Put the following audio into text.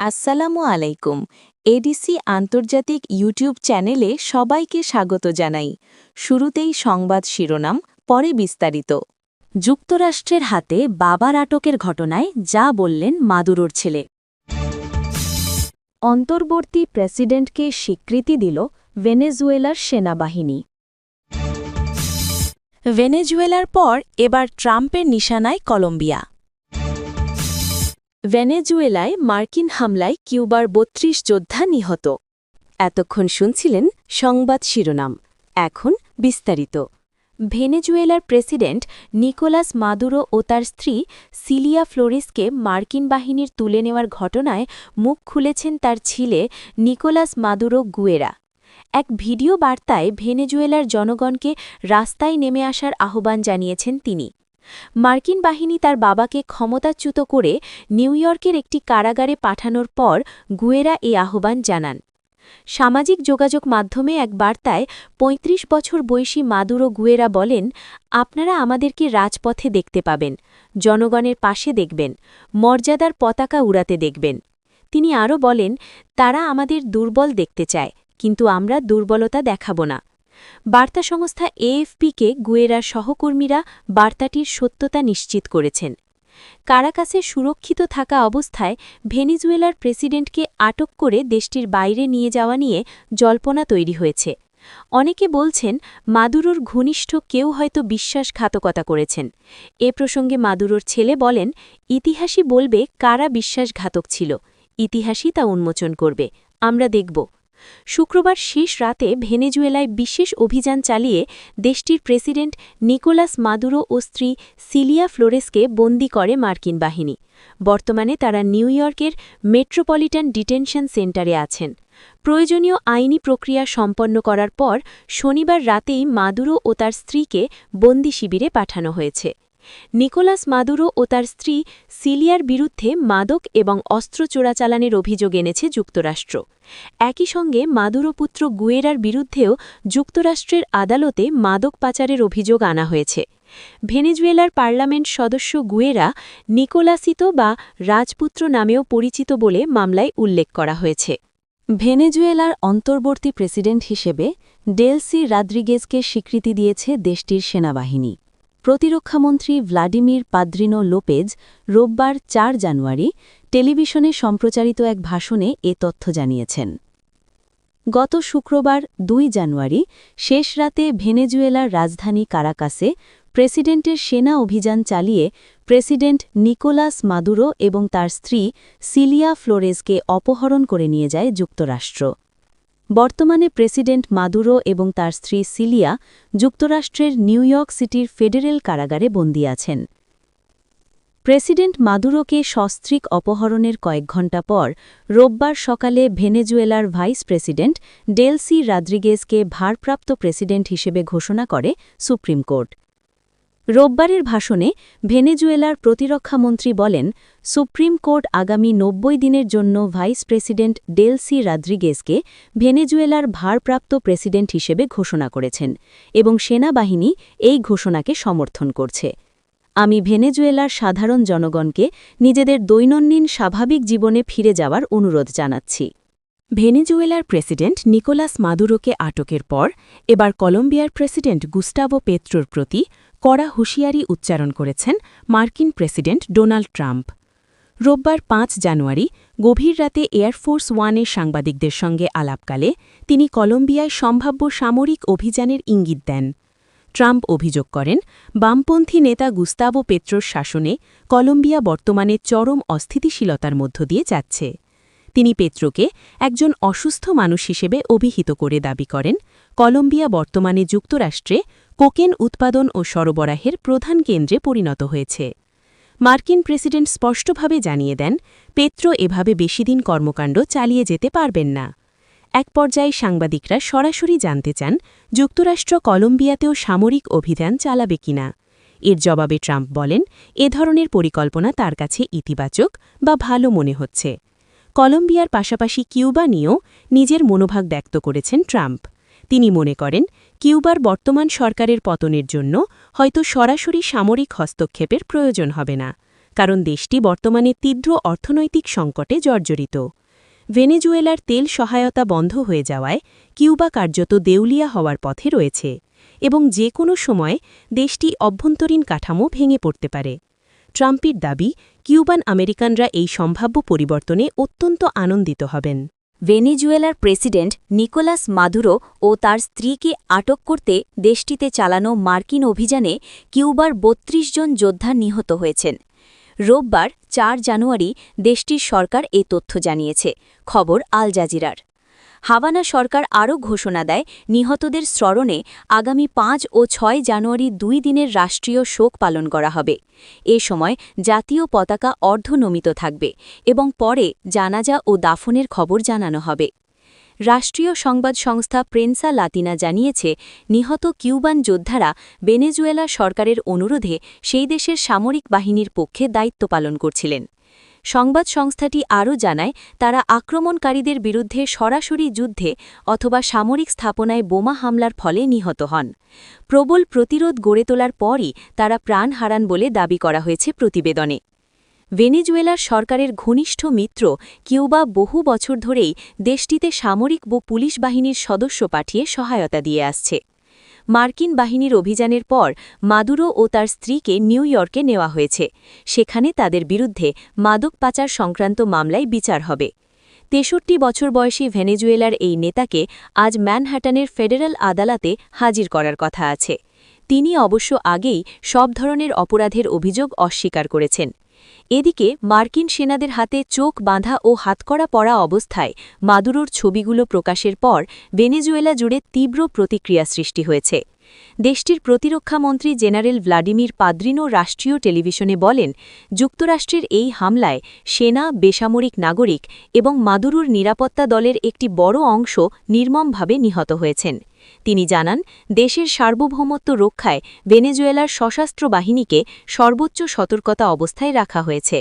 আসসালামু আলাইকুম। এডিসি আন্তর্জাতিক ইউটিউব চ্যানেলে সবাইকে স্বাগত জানাই। শুরুতেই সংবাদ শিরোনাম, পরে বিস্তারিত। যুক্তরাষ্ট্রের হাতে বাবার আটকের ঘটনায় যা বললেন মাদুরোর ছেলে। অন্তর্বর্তী প্রেসিডেন্টকে স্বীকৃতি দিল ভেনেজুয়েলার সেনাবাহিনী। ভেনেজুয়েলার পর এবার ট্রাম্পের নিশানায় কলম্বিয়া। ভেনেজুয়েলায় মার্কিন হামলায় কিউবার বত্রিশ যোদ্ধা নিহত। এতক্ষণ শুনছিলেন সংবাদ শিরোনাম। এখন বিস্তারিত। ভেনেজুয়েলার প্রেসিডেন্ট নিকোলাস মাদুরো ও তার স্ত্রী সিলিয়া ফ্লোরিসকে মার্কিন বাহিনীর তুলে নেওয়ার ঘটনায় মুখ খুলেছেন তার ছিলে নিকোলাস মাদুরো গুয়েরা। এক ভিডিও বার্তায় ভেনেজুয়েলার জনগণকে রাস্তায় নেমে আসার আহ্বান জানিয়েছেন তিনি। মার্কিন বাহিনী তার বাবাকে ক্ষমতাচ্যুত করে নিউ ইয়র্কের একটি কারাগারে পাঠানোর পর গুয়েরা এ আহ্বান জানান। সামাজিক যোগাযোগ মাধ্যমে এক বার্তায় ৩৫ বছর বয়সী মাদুরো গুয়েরা বলেন, আপনারা আমাদেরকে রাজপথে দেখতে পাবেন, জনগণের পাশে দেখবেন, মর্যাদার পতাকা উড়াতে দেখবেন। তিনি আরও বলেন, তারা আমাদের দুর্বল দেখতে চায়, কিন্তু আমরা দুর্বলতা দেখাব না। বার্তা সংস্থা এএফপিকে গুয়েরার সহকর্মীরা বার্তাটির সত্যতা নিশ্চিত করেছেন। কারাকাসে সুরক্ষিত থাকা অবস্থায় ভেনিজুয়েলার প্রেসিডেন্টকে আটক করে দেশটির বাইরে নিয়ে যাওয়া নিয়ে জল্পনা তৈরি হয়েছে। অনেকে বলছেন, মাদুরোর ঘনিষ্ঠ কেউ হয়তো বিশ্বাসঘাতকতা করেছেন। এ প্রসঙ্গে মাদুরোর ছেলে বলেন, ইতিহাসই বলবে কারা বিশ্বাসঘাতক ছিল। ইতিহাসই তা উন্মোচন করবে। আমরা দেখব। শুক্রবার শেষ রাতে ভেনেজুয়েলায় বিশেষ অভিযান চালিয়ে দেশটির প্রেসিডেন্ট নিকোলাস মাদুরো ও স্ত্রী সিলিয়া ফ্লোরেসকে বন্দি করে মার্কিন বাহিনী। বর্তমানে তারা নিউ ইয়র্কের মেট্রোপলিটন ডিটেনশন সেন্টারে আছেন। প্রয়োজনীয় আইনি প্রক্রিয়া সম্পন্ন করার পর শনিবার রাতেই মাদুরো ও তার স্ত্রীকে বন্দি শিবিরে পাঠানো হয়েছে। নিকোলাস মাদুরো ও তার স্ত্রী সিলিয়ার বিরুদ্ধে মাদক এবং অস্ত্র চোরাচালানের অভিযোগ এনেছে যুক্তরাষ্ট্র। একই সঙ্গে মাদুরো পুত্র গুয়েরার বিরুদ্ধেও যুক্তরাষ্ট্রের আদালতে মাদক পাচারের অভিযোগ আনা হয়েছে। ভেনেজুয়েলার পার্লামেন্ট সদস্য গুয়েরা নিকোলাসিতো বা রাজপুত্র নামেও পরিচিত বলে মামলায় উল্লেখ করা হয়েছে। ভেনেজুয়েলার অন্তর্বর্তী প্রেসিডেন্ট হিসেবে ডেলসি রাদ্রিগেজকে স্বীকৃতি দিয়েছে দেশটির সেনাবাহিনী। প্রতিরক্ষামন্ত্রী ভ্লাডিমির পাদ্রিনো লোপেজ রোববার চার জানুয়ারি টেলিভিশনে সম্প্রচারিত এক ভাষণে এ তথ্য জানিয়েছেন। গত শুক্রবার দুই জানুয়ারি শেষ রাতে ভেনেজুয়েলার রাজধানী কারাকাসে প্রেসিডেন্টের সেনা অভিযান চালিয়ে প্রেসিডেন্ট নিকোলাস মাদুরো এবং তার স্ত্রী সিলিয়া ফ্লোরেজকে অপহরণ করে নিয়ে যায় যুক্তরাষ্ট্র। বর্তমানে প্রেসিডেন্ট মাদুরো এবং তার স্ত্রী সিলিয়া যুক্তরাষ্ট্রের নিউ ইয়র্ক সিটির ফেডারেল কারাগারে বন্দী আছেন। প্রেসিডেন্ট মাদুরোকে সস্ত্রীক অপহরণের কয়েক ঘণ্টা পর রোববার সকালে ভেনেজুয়েলার ভাইস প্রেসিডেন্ট ডেলসি রাদ্রিগেজকে ভারপ্রাপ্ত প্রেসিডেন্ট হিসেবে ঘোষণা করে সুপ্রিম কোর্ট। রোববারের ভাষণে ভেনেজুয়েলার প্রতিরক্ষামন্ত্রী বলেন, সুপ্রিম কোর্ট আগামী নব্বই দিনের জন্য ভাইস প্রেসিডেন্ট ডেলসি রাদ্রিগেজকে ভেনেজুয়েলার ভারপ্রাপ্ত প্রেসিডেন্ট হিসেবে ঘোষণা করেছেন এবং সেনাবাহিনী এই ঘোষণাকে সমর্থন করছে। আমি ভেনেজুয়েলার সাধারণ জনগণকে নিজেদের দৈনন্দিন স্বাভাবিক জীবনে ফিরে যাওয়ার অনুরোধ জানাচ্ছি। ভেনেজুয়েলার প্রেসিডেন্ট নিকোলাস মাদুরোকে আটকের পর, এবার কলম্বিয়ার প্রেসিডেন্ট গুস্টাভো পেত্রোর প্রতি কড়া হুঁশিয়ারি উচ্চারণ করেছেন মার্কিন প্রেসিডেন্ট ডোনাল্ড ট্রাম্প। রোববার পাঁচ জানুয়ারি, গভীর রাতে এয়ারফোর্স ওয়ানের সাংবাদিকদের সঙ্গে আলাপকালে তিনি কলম্বিয়ায় সম্ভাব্য সামরিক অভিযানের ইঙ্গিত দেন। ট্রাম্প অভিযোগ করেন, বামপন্থী নেতা গুস্তাবো পেত্রোর শাসনে কলম্বিয়া বর্তমানে চরম অস্থিতিশীলতার মধ্য দিয়ে যাচ্ছে। তিনি পেত্রোকে একজন অসুস্থ মানুষ হিসেবে অভিহিত করে দাবি করেন, কলম্বিয়া বর্তমানে যুক্তরাষ্ট্রে কোকেন উৎপাদন ও সরবরাহের প্রধান কেন্দ্রে পরিণত হয়েছে। মার্কিন প্রেসিডেন্ট স্পষ্টভাবে জানিয়ে দেন, পেত্রো এভাবে বেশিদিন কর্মকাণ্ড চালিয়ে যেতে পারবেন না। এক পর্যায়ে সাংবাদিকরা সরাসরি জানতে চান, যুক্তরাষ্ট্র কলম্বিয়াতেও সামরিক অভিযান চালাবে কিনা। এর জবাবে ট্রাম্প বলেন, এ ধরনের পরিকল্পনা তার কাছে ইতিবাচক বা ভালো মনে হচ্ছে। কলম্বিয়ার পাশাপাশি কিউবা নিয়েও নিজের মনোভাগ ব্যক্ত করেছেন ট্রাম্প। তিনি মনে করেন, কিউবার বর্তমান সরকারের পতনের জন্য হয়তো সরাসরি সামরিক হস্তক্ষেপের প্রয়োজন হবে না, কারণ দেশটি বর্তমানে তীব্র অর্থনৈতিক সংকটে জর্জরিত। ভেনেজুয়েলার তেল সহায়তা বন্ধ হয়ে যাওয়ায় কিউবা কার্যত দেউলিয়া হওয়ার পথে রয়েছে এবং যে কোনো সময় দেশটি অভ্যন্তরীণ কাঠামো ভেঙে পড়তে পারে। ট্রাম্পের দাবি, কিউবান আমেরিকানরা এই সম্ভাব্য পরিবর্তনে অত্যন্ত আনন্দিত হবেন। ভেনেজুয়েলার প্রেসিডেন্ট নিকোলাস মাদুরো ও তার স্ত্রীকে আটক করতে দেশটিতে চালানো মার্কিন অভিযানে কিউবার ৩২ জন যোদ্ধা নিহত হয়েছেন। রোববার চার জানুয়ারি দেশটির সরকার এ তথ্য জানিয়েছে। খবর আল জাজিরার। হাভানা সরকার আরও ঘোষণা দেয়, নিহতদের স্মরণে আগামী পাঁচ ও ছয় জানুয়ারি দুই দিনের রাষ্ট্রীয় শোক পালন করা হবে। এ সময় জাতীয় পতাকা অর্ধনমিত থাকবে এবং পরে জানাজা ও দাফনের খবর জানানো হবে। রাষ্ট্রীয় সংবাদ সংস্থা প্রেন্সা লাতিনা জানিয়েছে, নিহত কিউবান যোদ্ধারা বেনেজুয়েলা সরকারের অনুরোধে সেই দেশের সামরিক বাহিনীর পক্ষে দায়িত্ব পালন করছিলেন। সংবাদ সংস্থাটি আরও জানায়, তারা আক্রমণকারীদের বিরুদ্ধে সরাসরি যুদ্ধে অথবা সামরিক স্থাপনায় বোমা হামলার ফলে নিহত হন। প্রবল প্রতিরোধ গড়ে তোলার পরই তারা প্রাণ হারান বলে দাবি করা হয়েছে প্রতিবেদনে। ভেনেজুয়েলার সরকারের ঘনিষ্ঠ মিত্র কিউবা বহু বছর ধরেই দেশটিতে সামরিক ও পুলিশ বাহিনীর সদস্য পাঠিয়ে সহায়তা দিয়ে আসছে। মার্কিন বাহিনীর অভিযানের পর মাদুরো ও তার স্ত্রীকে নিউ ইয়র্কে নেওয়া হয়েছে। সেখানে তাদের বিরুদ্ধে মাদক পাচার সংক্রান্ত মামলায় বিচার হবে। তেষট্টি বছর বয়সী ভেনেজুয়েলার এই নেতাকে আজ ম্যানহাটানের ফেডারেল আদালতে হাজির করার কথা আছে। তিনি অবশ্য আগেই সব ধরনের অপরাধের অভিযোগ অস্বীকার করেছেন। এদিকে মার্কিন সেনাদের হাতে চোখ বাঁধা ও হাতকড়া পড়া অবস্থায় মাদুরোর ছবিগুলো প্রকাশের পর ভেনেজুয়েলা জুড়ে তীব্র প্রতিক্রিয়া সৃষ্টি হয়েছে। দেশটির প্রতিরক্ষামন্ত্রী জেনারেল ভ্লাডিমির পাদ্রিনো রাষ্ট্রীয় টেলিভিশনে বলেন, যুক্তরাষ্ট্রের এই হামলায় সেনা, বেসামরিক নাগরিক এবং মাদুরুর নিরাপত্তা দলের একটি বড় অংশ নির্মমভাবে নিহত হয়েছেন। তিনি জানান দেশের সার্বভৌমত্ব রক্ষায় ভেনেজুয়েলার সশস্ত্র বাহিনীকে সর্বোচ্চ সতর্কতা অবস্থায় রাখা হয়েছে।